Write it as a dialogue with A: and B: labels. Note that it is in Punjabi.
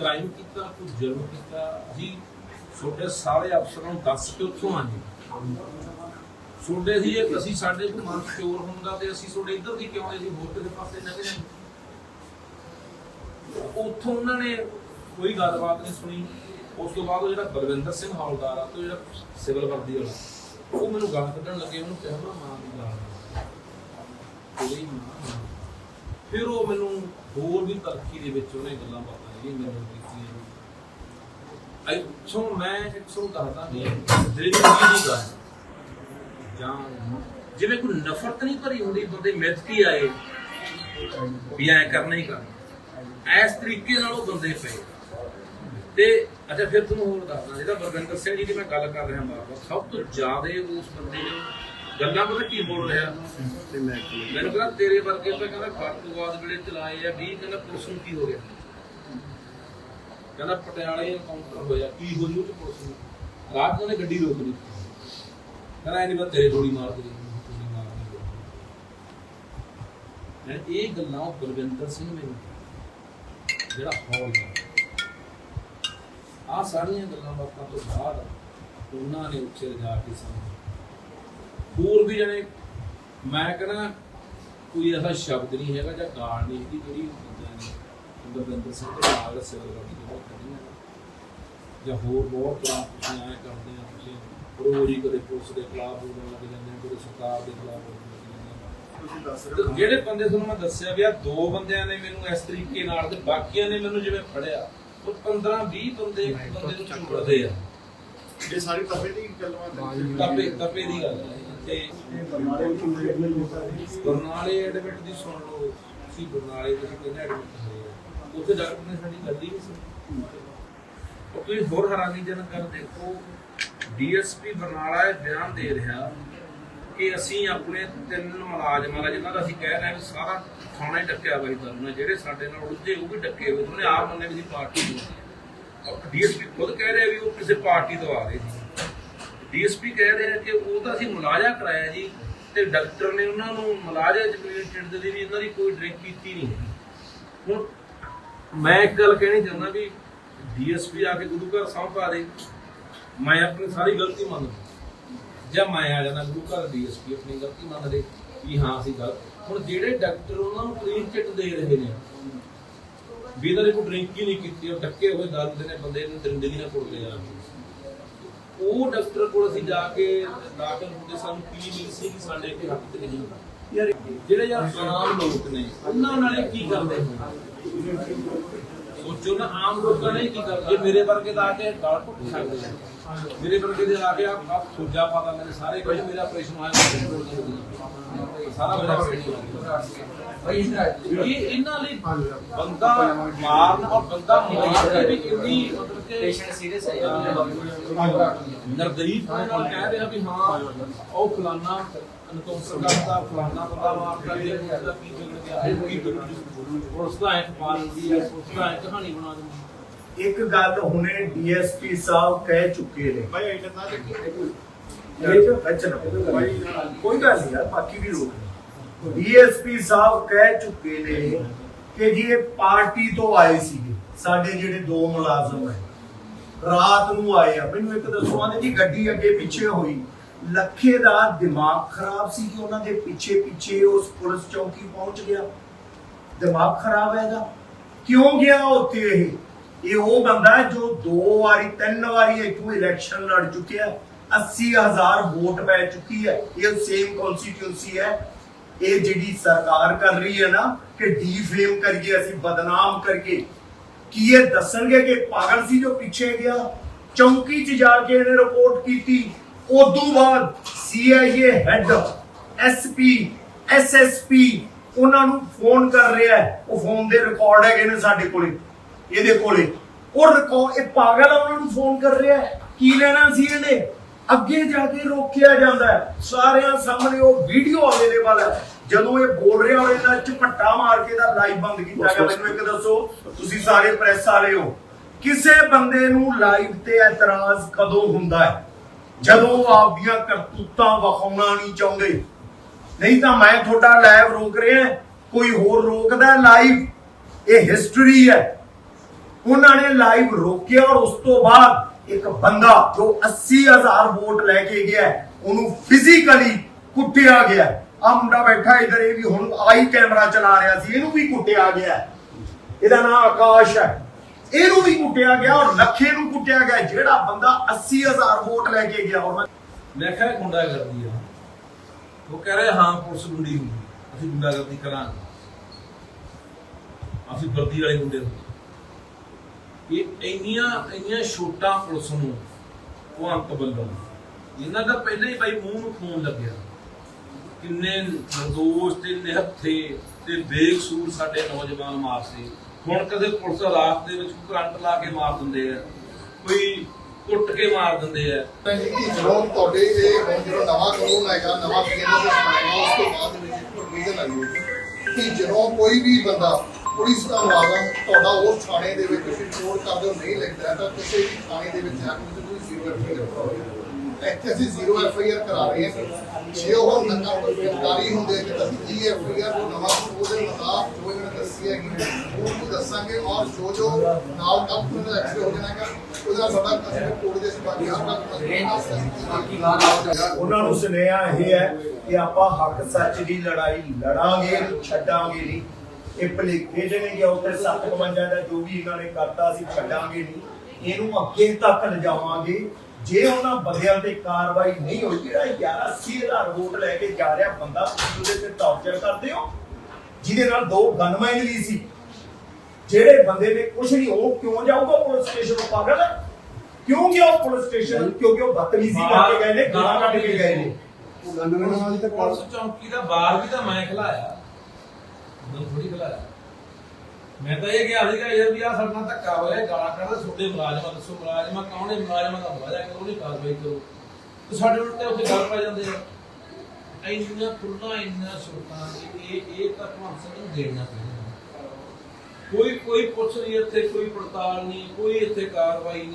A: ਕ੍ਰਾਈਮ ਕੀਤਾ, ਕੋਈ ਜੁਰਮ ਕੀਤਾ? ਅਸੀਂ ਛੋਟੇ ਸਾਰੇ ਅਫਸਰਾਂ ਨੂੰ ਦੱਸ ਕੇ ਉੱਥੋਂ ਆਏ ਛੋਟੇ ਸੀ ਜੇ ਅਸੀਂ ਸਾਡੇ ਕੋਲ ਮਨ ਚੋਰ ਹੁੰਦਾ ਤੇ ਅਸੀਂ ਛੋਟੇ ਇੱਧਰ ਦੀ ਕਿਉਂ ਆਏ? ਸੀ ਹੋਰ ਕਿਸੇ ਪਾਸੇ ਨਾ ਗਏ। ਉੱਥੋਂ ਉਹਨਾਂ ਨੇ ਕੋਈ ਗੱਲਬਾਤ ਨਹੀਂ ਸੁਣੀ। ਉਸ ਤੋਂ ਬਾਅਦ ਉਹ ਜਿਹੜਾ ਬਲਵਿੰਦਰ ਸਿੰਘ ਹੌਲਦਾਰ ਆ, ਤੇ ਉਹ ਜਿਹੜਾ ਸਿਵਲ ਵਰਦੀ ਵਾਲਾ, ਉਹ ਮੈਨੂੰ ਗਾਲ ਕੱਢਣ ਲੱਗੇ। ਉਹਨੂੰ ਕਿਹਾ ਮਾਂ ਦੀ ਗਾਲ ਕੋਈ ਮਾਂ ਫਿਰ ਉਹ ਮੈਨੂੰ ਹੋਰ ਵੀ ਤਰੱਕੀ ਦੇ ਵਿੱਚ ਉਹਨੇ ਗੱਲਾਂ ਬਾਤਾਂ ਜਿਹੜੀਆਂ ਮੈਨੂੰ ਕੀਤੀਆਂ ਅੱਛੋਂ ਮੈਂ ਇੱਥੋਂ ਦੱਸਦਾ ਵੀ ਦਿਲ ਦੀ ਗੱਲ ਜਾਂ ਜਿਵੇਂ ਕੋਈ ਨਫ਼ਰਤ ਨਹੀਂ ਭਰੀ ਹੁੰਦੀ, ਬੰਦੇ ਮਿੱਥ ਕੀ ਆਏ ਵੀ ਐ ਕਰਨਾ ਹੀ ਕਰਨਾ। ਇਸ ਤਰੀਕੇ ਨਾਲ ਉਹ ਬੰਦੇ ਪਏ। ਤੇ ਅੱਛਾ, ਫਿਰ ਤੁਹਾਨੂੰ ਹੋਰ ਦੱਸਦਾ, ਜਿਹੜਾ ਬਰਵਿੰਦਰ ਸਿੰਘ ਜੀ ਦੀ ਮੈਂ ਗੱਲ ਕਰ ਰਿਹਾ ਬਾਰ ਸਭ ਤੋਂ ਜ਼ਿਆਦਾ ਉਸ ਬੰਦੇ ਨੇ ਗੱਲਾਂ ਪਤਾ ਕੀ ਬੋਲ ਰਿਹਾ? ਮੈਨੂੰ ਕਹਿੰਦਾ ਤੇਰੇ ਵਰਗੇ ਤਾਂ ਕਹਿੰਦਾ ਖਾਤੂਵਾਦ ਵੇਲੇ ਚਲਾਏ ਆ 20 ਕਹਿੰਦਾ ਪੁਲਿਸ ਨੂੰ ਕੀ ਹੋ ਗਿਆ? ਕਹਿੰਦਾ ਪਟਿਆਲੇ ਐਨਕਾਊਂਟਰ ਹੋਇਆ, ਕੀ ਹੋ ਜੂ ਤੇ ਪੁਲਿਸ ਨੂੰ? ਰਾਤ ਨੂੰ ਗੱਡੀ ਰੋਕ ਲਈ। ਕਹਿੰਦਾ ਇਹਨੇ ਬਸ ਤੇਰੇ ਗੋਲੀ ਮਾਰ ਦੇ ਮੈਂ ਇਹ ਗੱਲਾਂ ਉਹ ਬਲਵਿੰਦਰ ਸਿੰਘ ਮੈਨੂੰ ਜਿਹੜਾ ਹੌਲ ਆ। ਸਾਰੀਆਂ ਗੱਲਾਂ ਬਾਤਾਂ ਤੋਂ ਬਾਅਦ ਉਹਨਾਂ ਨੇ ਉੱਚੇ ਜਾ ਕੇ ਸਾਨੂੰ ਹੋਰ ਵੀ ਜਣੇ ਮੈਂ ਕਹਿੰਦਾ ਕੋਈ ਐਸਾ ਸ਼ਬਦ ਨਹੀਂ ਹੈਗਾ ਜਾਂ ਗਾਲ ਨਹੀਂ ਹੈਗੀ ਜਿਹੜੀ ਬਲਵਿੰਦਰ ਸਿੰਘ ਦੇ ਨਾਲ ਸਿਵਲ ਵਰਦੀ ਦੇ ਬਹੁਤ ਨੇ। ਜਾਂ ਹੋਰ ਬਹੁਤ ਤਰ੍ਹਾਂ ਤੁਸੀਂ ਐਂ ਕਰਦੇ ਆ ਤੁਸੀਂ ਰੋਜ਼ ਹੀ ਕਦੇ ਪੁਲਿਸ ਦੇ ਖਿਲਾਫ ਬੋਲਣ ਲੱਗ ਜਾਂਦੇ ਆ ਕਦੇ ਸਰਕਾਰ ਦੇ ਖਿਲਾਫ ਬੋਲਣ ਲੱਗ ਜਾਂਦੇ ਆ।
B: ਤੁਸੀਂ ਦੱਸ ਰਹੇ ਹੋ।
A: ਜਿਹੜੇ ਬੰਦੇ ਤੁਹਾਨੂੰ ਮੈਂ ਦੱਸਿਆ ਵੀ ਆ ਦੋ ਬੰਦਿਆਂ ਨੇ ਮੈਨੂੰ ਇਸ ਤਰੀਕੇ ਨਾਲ ਤੇ ਬਾਕੀਆਂ ਨੇ ਮੈਨੂੰ ਜਿਵੇਂ ਫੜਿਆ ਉਹ 15 20 ਬੰਦੇ ਇੱਕ ਬੰਦੇ ਨੂੰ ਚੁੰਬੜਦੇ ਆ।
B: ਇਹ ਸਾਰੀ ਤਪੇ ਦੀ ਹੈ
A: ਤਪੇ ਤਪੇ ਦੀ ਗੱਲ ਹੈ ਤੇ
B: ਬਰਨਾਲੇ
A: ਐਡਮਿਟ ਦੀ ਸੁਣ ਲਓ। ਸੀ ਬਰਨਾਲੇ ਦੇ ਕਿੰਨੇ ਐਡਮਿਟ ਹੋਏ ਆ? ਉੱਥੇ ਡਾਕਟਰ ਨੇ ਸਾਡੀ ਗੱਲ ਨਹੀਂ ਸੁਣੀ। ਉਹ ਤੁਸੀਂ ਹੋਰ ਹੈਰਾਨੀਜਨਕ ਗੱਲ ਦੇਖੋ, ਡੀਐਸਪੀ ਬਰਨਾਲਾ ਇਹ ਬਿਆਨ ਦੇ ਰਿਹਾ ਕਿ ਅਸੀਂ ਆਪਣੇ ਤਿੰਨ ਮੁਲਾਜ਼ਮਾਂ ਦਾ ਜਿਨ੍ਹਾਂ ਦਾ ਅਸੀਂ ਕਹਿ ਰਹੇ ਸਾਰਾ ਥਾਣਾ ਹੀ ਡੱਕਿਆ ਹੋਇਆ ਸੀ ਜਿਹੜੇ ਸਾਡੇ ਨਾਲ ਉਲਝੇ ਉਹ ਵੀ ਡੱਕੇ ਹੋਏ। ਉਹਨੇ ਆਪ ਮੰਨੇ ਵੀ ਪਾਰਟੀ ਤੋਂ ਡੀਐਸਪੀ ਖੁਦ ਕਹਿ ਰਿਹਾ ਵੀ ਉਹ ਕਿਸੇ ਪਾਰਟੀ ਤੋਂ ਆ ਰਹੇ ਸੀ। ਡੀਐਸਪੀ ਕਹਿ ਰਹੇ ਕਿ ਉਹ ਤਾਂ ਅਸੀਂ ਮੁਲਾਜ਼ਾ ਕਰਾਇਆ ਜੀ ਤੇ ਡਾਕਟਰ ਨੇ ਉਹਨਾਂ ਨੂੰ ਮੁਲਾਜ਼ਾ ਚ ਕਲੀਅਰ ਦੇ ਵੀ ਇਹਨਾਂ ਦੀ ਕੋਈ ਡਰਿੰਕ ਕੀਤੀ ਨਹੀਂ ਹੁਣ ਮੈਂ ਇੱਕ ਗੱਲ ਕਹਿਣੀ ਚਾਹੁੰਦਾ ਵੀ ਡੀਐਸਪੀ ਆ ਕੇ ਗੁਰੂ ਘਰ ਸਹੁੰ ਦੇ। ਮੈਂ ਆਪਣੀ ਸਾਰੀ ਗਲਤੀ ਮੰਨਦਾ ਜਾਂ ਮੈਂ ਆ ਜਾਣਾ ਗੁਰੂ ਘਰ ਡੀਐਸਪੀ ਆਪਣੀ ਗਲਤੀ ਮੰਨ ਲੇ ਵੀ ਹਾਂ, ਅਸੀਂ ਗਲਤ। ਹੁਣ ਜਿਹੜੇ ਡਾਕਟਰ ਉਹਨਾਂ ਨੂੰ ਕਲੀਨ ਚਿੱਟ ਦੇ ਰਹੇ ਨੇ, ਵੀ ਇਹਨਾਂ ਨੇ ਕੋਈ ਡਰਿੰਕ ਹੀ ਨਹੀਂ ਕੀਤੀ, ਉਹ ਡੱਕੇ ਹੋਏ ਦਰਦ ਦੇ ਨੇ, ਬੰਦੇ ਨੂੰ ਦਰਿੰਦਗੀ ਨਾਲ ਕੁੱਟ ਲਿਆ ਉਹ ਡਾਕਟਰ ਕੋਲ ਅਸੀਂ ਜਾ ਕੇ ਦਾਖਲ ਹੁੰਦੇ ਸਾਨੂੰ, ਕੀ ਮਿਲ ਸੀ ਕਿ ਸਾਡੇ ਇੱਥੇ ਹੱਕ ਤੇ ਨਹੀਂ ਯਾਰ, ਜਿਹੜੇ ਯਾਰ ਆਮ ਲੋਕ ਨੇ, ਉਹਨਾਂ ਨਾਲੇ ਕੀ ਕਰਦੇ ਹੋਣਗੇ ਸੋਚੋ ਨਾ ਆਮ ਲੋਕਾਂ ਨੇ ਕੀ ਕਰਦੇ ਜੇ ਮੇਰੇ ਵਰਗੇ ਦਾ ਆ ਕੇ ਗਲ ਘੁੱਟ ਸਕਦੇ ਆ। ਮੇਰੇ ਵਰਗੇ ਦੇ ਆ ਕੇ ਆ ਸੋਜਾ ਪਾਦਾ ਮੇਰੇ ਸਾਰੇ ਕੁਝ ਮੇਰਾ ਆਪਰੇਸ਼ਨ ਹੋਇਆ ਸਾਰਾ ਮੇਰਾ ਆਪਰੇਸ਼ਨ ਇਹ ਇਹਨਾਂ ਲਈ ਬੰਦਾ ਮਾਰਨ ਔਰ ਬੰਦਾ ਮਾਰ ਕੇ ਵੀ ਕਿੰਨੀ ਮਤਲਬ ਕਿ
C: ਪੇਸ਼ੈਂਟ ਸੀਰੀਅਸ ਹੈ
A: ਨਰਦਈ ਕੋਲ ਕਹਿ ਰਿਹਾ ਵੀ ਹਾਂ ਉਹ ਫਲਾਨਾ ਬੰਦਾ ਕੀ ਗਿਆ ਕੀ ਗਿਆ ਉਸ ਦਾ ਇੱਕ ਪਾਲਦੀ ਹੈ ਉਸ ਦਾ ਇੱਕ ਕਹਾਣੀ ਬਣਾ ਦਿੰਦੀ
D: ਇੱਕ ਗੱਲ ਹੁਣੇ ਡੀਐਸਪੀ ਸਾਹਿਬ ਕਹਿ ਚੁੱਕੇ ਨੇ।
B: ਭਾਈ ਆਈਟਮ ਨਾ ਦੇਖੀ।
D: ਇਹ ਜੋ ਅੱਛਾ ਕੋਈ ਗੱਲ ਨਹੀਂ ਯਾਰ ਬਾਕੀ ਵੀ ਲੋਕ ਡੀਐਸਪੀ ਸਾਹਿਬ ਕਹਿ ਚੁੱਕੇ ਨੇ ਕਿ ਜੀ ਇਹ ਪਾਰਟੀ ਤੋਂ ਆਏ ਸੀਗੇ। ਸਾਡੇ ਜਿਹੜੇ ਦੋ ਮੁਲਾਜ਼ਮ ਹੈ ਰਾਤ ਨੂੰ ਆਏ ਆ। ਮੈਨੂੰ ਇੱਕ ਦੱਸੋ ਆਂਦੇ ਜੀ ਗੱਡੀ ਅੱਗੇ ਪਿੱਛੇ ਹੋਈ। ਲੱਖੇ ਦਾ ਦਿਮਾਗ ਖਰਾਬ ਸੀ ਕਿ ਉਹਨਾਂ ਦੇ ਪਿੱਛੇ ਪਿੱਛੇ ਉਸ ਪੁਲਿਸ ਚੌਕੀ ਪਹੁੰਚ ਗਿਆ। ਦਿਮਾਗ ਖਰਾਬ ਹੈ ਇਹਦਾ ਕਿਉਂ ਗਿਆ ਉੱਥੇ ਇਹ? ਇਹ ਉਹ ਬੰਦਾ ਜੋ ਦੋ ਵਾਰੀ, ਤਿੰਨ ਵਾਰੀ ਇੱਥੋਂ ਇਲੈਕਸ਼ਨ ਲੜ ਚੁੱਕਿਆ 80000 ਵੋਟ ਪੈ ਚੁੱਕੀ ਹੈ। ਇਹ ਸੇਮ ਕਨਸਟੀਟਿਊਂਸੀ ਹੈ। ਇਹ ਜਿਹੜੀ ਸਰਕਾਰ ਕਰ ਰਹੀ ਹੈ ਨਾ ਕਿ ਡੀਫੇਮ ਕਰਕੇ ਅਸੀਂ ਬਦਨਾਮ ਕਰਕੇ ਕੀ ਇਹ ਦੱਸਣਗੇ ਕਿ ਪਾਗਲ ਸੀ ਜੋ ਪਿੱਛੇ ਗਿਆ? ਚੌਂਕੀ 'ਚ ਜਾ ਕੇ ਇਹਨੇ ਰਿਪੋਰਟ ਕੀਤੀ। ਉਦੋਂ ਬਾਅਦ ਸੀਆਈਏ ਹੈੱਡ ਐਸਪੀ ਐਸਐਸਪੀ ਉਹਨਾਂ ਨੂੰ ਫੋਨ ਕਰ ਰਿਹਾ ਹੈ। ਉਹ ਫੋਨ ਦੇ ਰਿਕਾਰਡ ਹੈਗੇ ਨੇ ਸਾਡੇ ਕੋਲੇ। ਇਹਦੇ ਕੋਲੇ। ਉਹ ਰਿਕਾਰਡ ਇਹ ਪਾਗਲ ਉਹਨਾਂ ਨੂੰ ਫੋਨ ਕਰ ਰਿਹਾ ਹੈ। ਕੀ ਲੈਣਾ ਸੀ ਇਹਨੇ? ਅੱਗੇ ਜਾ ਕੇ ਰੋਕਿਆ ਜਾਂਦਾ ਹੈ। ਸਾਰਿਆਂ ਸਾਹਮਣੇ ਉਹ ਵੀਡੀਓ ਅਵੇਲੇਬਲ ਹੈ। ਜਦੋਂ ਇਹ ਬੋਲ ਰਿਹਾ ਹੋਵੇ ਨਾ ਝਪੱਟਾ ਮਾਰ ਕੇ ਦਾ ਲਾਈਵ ਬੰਦ ਕੀਤਾ ਗਿਆ। ਮੈਨੂੰ ਇੱਕ ਦੱਸੋ ਤੁਸੀਂ ਸਾਰੇ ਪ੍ਰੈਸ ਵਾਲੇ ਹੋ। ਕਿਸੇ ਬੰਦੇ ਨੂੰ ਲਾਈਵ ਤੇ ਇਤਰਾਜ਼ ਕਦੋਂ ਹੁੰਦਾ ਹੈ? ਜਦੋਂ ਆਪਦੀਆਂ ਕਰਤੂਤਾਂ ਵਿਖਾਉਣਾ ਨਹੀਂ ਚਾਹੁੰਦੇ, ਨਹੀਂ ਤਾਂ ਮੈਂ ਤੁਹਾਡਾ ਲਾਈਵ ਰੋਕ ਰਿਹਾ, ਕੋਈ ਹੋਰ ਰੋਕਦਾ ਲਾਈਵ ਇਹ ਹਿਸਟਰੀ ਹੈ। ਉਹਨਾਂ ਨੇ ਲਾਈਵ ਰੋਕਿਆ ਔਰ ਉਸ ਤੋਂ ਬਾਅਦ ਇੱਕ ਬੰਦਾ ਜੋ 80000 ਵੋਟ ਲੈ ਕੇ ਗਿਆ, ਉਹਨੂੰ ਫਿਜ਼ੀਕਲੀ ਕੁੱਟਿਆ ਗਿਆ। ਆ ਮੁੰਡਾ ਬੈਠਾ ਇਧਰ, ਇਹ ਵੀ ਹੁਣ ਆਈ ਕੈਮਰਾ ਚਲਾ ਰਿਹਾ ਸੀ, ਇਹਨੂੰ ਵੀ ਕੁੱਟਿਆ ਗਿਆ। ਇਹਦਾ ਨਾਮ ਆਕਾਸ਼ ਹੈ। ਇਹਨੂੰ ਵੀ ਕੁੱਟਿਆ ਗਿਆ ਔਰ ਲੱਖੇ ਨੂੰ ਕੁੱਟਿਆ ਗਿਆ, ਜਿਹੜਾ ਬੰਦਾ 80000 ਵੋਟ ਲੈ ਕੇ ਗਿਆ। ਔਰ ਮੈਂ
A: ਕਿਹਾ ਇਹ ਗੁੰਡਾਗਰਦੀ ਆ। ਉਹ ਕਹਿ ਰਹੇ, ਹਾਂ, ਪੁਲਿਸ ਗੁੰਡੀ ਹੁੰਦੀ ਅਸੀਂ ਗੁੰਡਾਗਰਦੀ ਕਰਾਂਗੇ। ਅਸੀਂ ਵਰਦੀ ਵਾਲੇ ਗੁੰਡੇ ਹੁੰਦੇ ਇਹ ਇੰਨੀਆਂ ਇੰਨੀਆਂ ਛੋਟਾਂ ਪੁਲਿਸ ਨੂੰ ਉਹ ਅੰਤ ਵੱਲੋਂ ਇਹਨਾਂ ਦਾ ਪਹਿਲਾਂ ਹੀ ਬਾਈ ਮੂੰਹ ਨੂੰ ਖੂਨ ਲੱਗਿਆ। ਕਿੰਨੇ ਨਿਰਦੋਸ਼ ਤੇ ਨਿਹੱਥੇ ਤੇ ਬੇਕਸੂਰ ਸਾਡੇ ਨੌਜਵਾਨ ਮਾਰਸੇ ਹੁਣ ਕਦੇ ਪੁਲਿਸ ਰਾਤ ਦੇ ਵਿੱਚ ਕਰੰਟ ਲਾ ਕੇ ਮਾਰ ਦਿੰਦੇ ਆ, ਕੋਈ ਕੁੱਟ ਕੇ ਮਾਰ ਦਿੰਦੇ ਆ।
B: ਜਦੋਂ ਤੁਹਾਡੇ ਇਹ ਹੁਣ ਜਿਹੜਾ ਨਵਾਂ ਕਾਨੂੰਨ ਆਏਗਾ ਨਵਾਂ ਪੀਐਨਐਸ ਬਣਾਏਗਾ ਉਸ ਤੋਂ ਬਾਅਦ ਵਿੱਚ ਪ੍ਰੋਵੀਜ਼ਨ ਆਈ ਕਿ ਜਦੋਂ ਕੋਈ ਵੀ ਬੰਦਾ ਪੁਲਿਸ ਦਾ ਮੁਲਾਜ਼ਮ ਤੁਹਾਡਾ ਉਸ ਥਾਣੇ ਦੇ ਵਿੱਚ ਤੁਸੀਂ ਰਿਪੋਰਟ ਕਰਦੇ ਹੋ ਨਹੀਂ ਲਿਖਦਾ ਤਾਂ ਕਿਸੇ ਵੀ ਥਾਣੇ ਦੇ ਵਿੱਚ ਜਾ ਕੇ ਤੁਸੀਂ ਜ਼ੀਰੋ ਐਫਆਈਆਰ ਕਰਾਓਗੇ ਇੱਥੇ ਅਸੀਂ ਜ਼ੀਰੋ ਐਫਆਈਆਰ ਕਰਾ ਰਹੇ ਹਾਂ। ਜੇ ਉਹ ਨੰਗਾ ਗ੍ਰਿਫਤਾਰੀ ਹੁੰਦੇ ਕਿ ਤਾਂ ਜੀ ਐਫਆਈਆਰ ਉਹ ਨਵਾਂ ਉਹਦੇ ਮੁਤਾਬਕ ਜੋ ਇਹਨਾਂ ਨੇ ਦੱਸੀ ਹੈਗੀ ਉਹ ਨੂੰ ਦੱਸਾਂਗੇ ਔਰ ਜੋ ਜੋ ਨਾਲ ਕੰਪਨੀ ਦਾ ਐਕਸ਼ਨ ਹੋ ਜਾਣਾਗਾ ਉਹਦਾ ਸਾਡਾ ਕਸਟਮਰ ਕੋਡ ਦੇ ਸਬਾਕੀ ਆਪਣਾ
D: ਉਹਨਾਂ ਨੂੰ ਸੁਨੇਹਾ ਇਹ ਹੈ ਕਿ ਆਪਾਂ ਹੱਕ ਸੱਚ ਦੀ ਲੜਾਈ ਲੜਾਂਗੇ ਛੱਡਾਂਗੇ ਨਹੀਂ। ਇਹ ਭਲੇਖੇ ਜਿਹੜੇ ਕਿ ਉੱਤੇ 752 ਦਾ ਜੋ ਵੀ ਇਹਨਾਂ ਨੇ ਕਰਤਾ ਅਸੀਂ ਛੱਡਾਂਗੇ ਨਹੀਂ। ਇਹਨੂੰ ਅੱਗੇ ਤੱਕ ਲਿਜਾਵਾਂਗੇ। ਜੇ ਉਹਨਾਂ ਬੰਦਿਆਂ ਤੇ ਕਾਰਵਾਈ ਨਹੀਂ ਹੋਈ ਜਿਹੜਾ 11000 ਵੋਟ ਲੈ ਕੇ ਜਾ ਰਿਹਾ ਬੰਦਾ ਉਹਦੇ ਤੇ ਟੌਰਚਰ ਕਰਦੇ ਹੋ? ਜਿਹਦੇ ਨਾਲ ਦੋ ਗਨਮੈਨ ਵੀ ਸੀ। ਜਿਹੜੇ ਬੰਦੇ ਨੇ ਕੁਝ ਨਹੀਂ ਉਹ ਕਿਉਂ ਜਾਊਗਾ ਪੁਲਿਸ ਸਟੇਸ਼ਨ ਪਾਗਲ? ਹੈ ਕਿਉਂ ਗਿਆ ਉਹ ਪੁਲਿਸ ਸਟੇਸ਼ਨ ਕਿਉਂਕਿ ਉਹ ਬਦਤਮੀਜ਼ੀ ਕਰਕੇ ਗਏ ਨੇ ਗਾਲਾਂ ਕੱਢ ਕੇ ਗਏ ਨੇ।
A: ਪੁਲਿਸ ਚੌਂਕੀ ਦਾ ਬਾਹਰ ਵੀ ਤਾਂ ਮੈਂ ਖਿਲਾਇਆ। ਉਹ ਥੋੜੀ ਖਿਲਾਇਆ। ਮੈਂ ਤਾਂ ਇਹ ਕਿਹਾ ਸੀਗਾ ਯਾਰ ਵੀ ਆ ਸਾਡੇ ਧੱਕਾ ਹੋਇਆ ਗਾਲਾਂ ਕੱਢਦੇ ਛੋਟੇ ਮੁਲਾਜ਼ਮਾਂ ਦੱਸੋ, ਮੁਲਾਜ਼ਮਾਂ ਕੌਣ ਹੈ ਮੁਲਾਜ਼ਮਾਂ ਦਾ ਮੁਲਾਜ਼ਾ ਕਰੋ ਉਹਦੀ ਕਾਰਵਾਈ ਕਰੋ। ਤੇ ਸਾਡੇ ਉੱਤੇ ਉੱਥੇ ਗੱਲ ਪੈ ਜਾਂਦੇ ਆ। ਇੰਨੀਆਂ ਖੁੱਲਾਂ ਇੰਨੀਆਂ ਸੁਰਤਾਂ ਕਿ ਇਹ ਇਹ ਤਾਂ ਭਵੰਸ ਨੂੰ ਦੇਣਾ ਪੈਣਾ ਕੋਈ ਕੋਈ ਪੁੱਛ ਨਹੀਂ ਇੱਥੇ, ਕੋਈ ਪੜਤਾਲ ਨਹੀਂ, ਕੋਈ ਇੱਥੇ ਕਾਰਵਾਈ ਨਹੀਂ